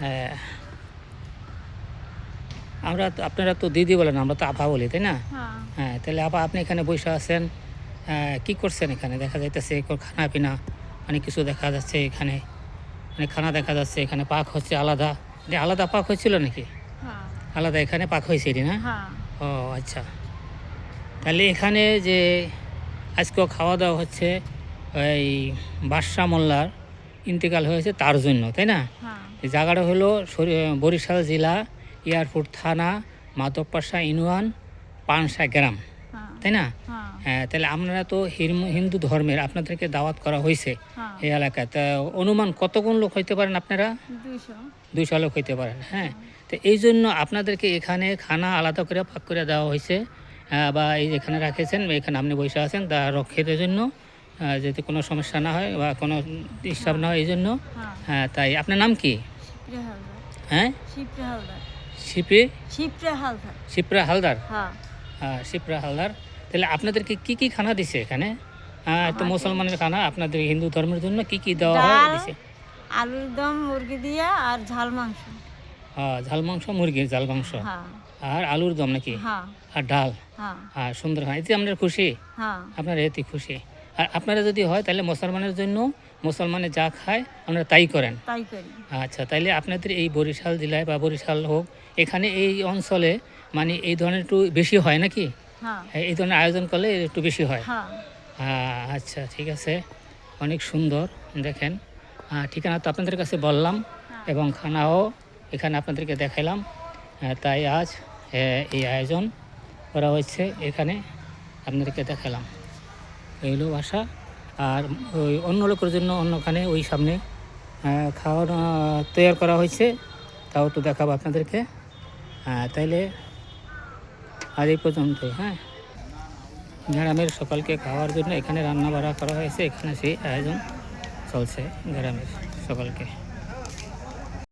হ্যাঁ। আমরা তো আপনারা তো দিদি বলেন আমরা তো আপা বলি তাই না? হ্যাঁ। হ্যাঁ তাহলে আপা আপনি এখানে বসে আছেন। আহ, কি করছেন এখানে? দেখা যাইতেছে খানা পিনা মানে কিছু দেখা যাচ্ছে এখানে। মানে খানা দেখা যাচ্ছে এখানে পাক হচ্ছে আলাদা। আলাদা পাক হয়েছিল নাকি? হ্যাঁ। আলাদা এখানে পাক হয়েছে না? হ্যাঁ। ও আচ্ছা। তাহলে এখানে যে আজকেও খাওয়া দাওয়া হচ্ছে ওই বাদশাহ মোল্লার ইন্তেকাল হয়েছে তার জন্য তাই না? হ্যাঁ। জায়গাটা হলো বরিশাল জেলা এয়ারপোর্ট থানা মাধবপাশা ইউনিয়ন পানসা গ্রাম। হ্যাঁ। তাই না? হ্যাঁ। হ্যাঁ তাহলে আপনারা তো হিন্দু ধর্মের আপনাদেরকে দাওয়াত করা হয়েছে হ্যাঁ। এই এলাকায়। তা অনুমান কতগুণ লোক হইতে পারেন আপনারা? দুইশো। লোক হইতে পারেন হ্যাঁ। তো এই জন্য আপনাদেরকে এখানে খানা আলাদা করে পাক করে দেওয়া হয়েছে। বা এই যেখানে রাখেছেন এখানে আপনি বসে আছেন তা রক্ষের জন্য যাতে কোনো সমস্যা না হয় বা কোনো ডিস্টার্ব না হয় এই জন্য। হ্যাঁ তাই। আপনার নাম কি? হ্যাঁ? শিপ্রে হালদার। শিপি? শিপ্রে হালদার। শিপ্রা হালদার? হ্যাঁ। হ্যাঁ শিপ্রা হালদার। তাহলে আপনাদেরকে কি কি খানা দিছে এখানে? হ্যাঁ তো মুসলমানের খানা আপনাদের হিন্দু ধর্মের জন্য কি কি দেওয়া হয় দিছে? আলুর দম মুরগি দিয়া আর ঝাল মাংস। হ্যাঁ ঝাল মাংস মুরগির ঝাল মাংস। হ্যাঁ। আর আলুর দম নাকি? হ্যাঁ। আর ডাল? হ্যাঁ সুন্দর খানা। এতে আপনার খুশি? হ্যাঁ। আপনারা এতে খুশি? আর আপনারা যদি হয় তাহলে মুসলমানের জন্য মুসলমানে যা খায় আপনারা তাই করেন। তাই করি। আচ্ছা তাইলে আপনাদের এই বরিশাল জেলায় বা বরিশাল হোক এখানে এই অঞ্চলে মানে এই ধরনের একটু বেশি হয় নাকি? হ্যাঁ। হ্যাঁ, এই ধরনের আয়োজন করলে একটু বেশি হয়। হ্যাঁ। আচ্ছা ঠিক আছে। অনেক সুন্দর দেখেন। ঠিকানা তো আপনাদের কাছে বললাম এবং খানাও এখানে আপনাদেরকে দেখাইলাম। আহ, তাই আজ এই আয়োজন করা হয়েছে। এখানে আপনাদেরকে দেখালাম। এই হলো বাসা। আর ওই অন্য লোকের জন্য অন্যখানে ওই সামনে আহ, খাওয়ানো তৈরি করা হয়েছে। তাও তো দেখাবো আপনাদেরকে। হ্যাঁ তাইলে আজ এই পর্যন্ত হ্যাঁ। গ্রামের সকালকে খাওয়ার জন্য এখানে রান্না বাড়া করা হয়েছে। এখানে সেই আয়োজন চলছে গ্রামের সকালকে।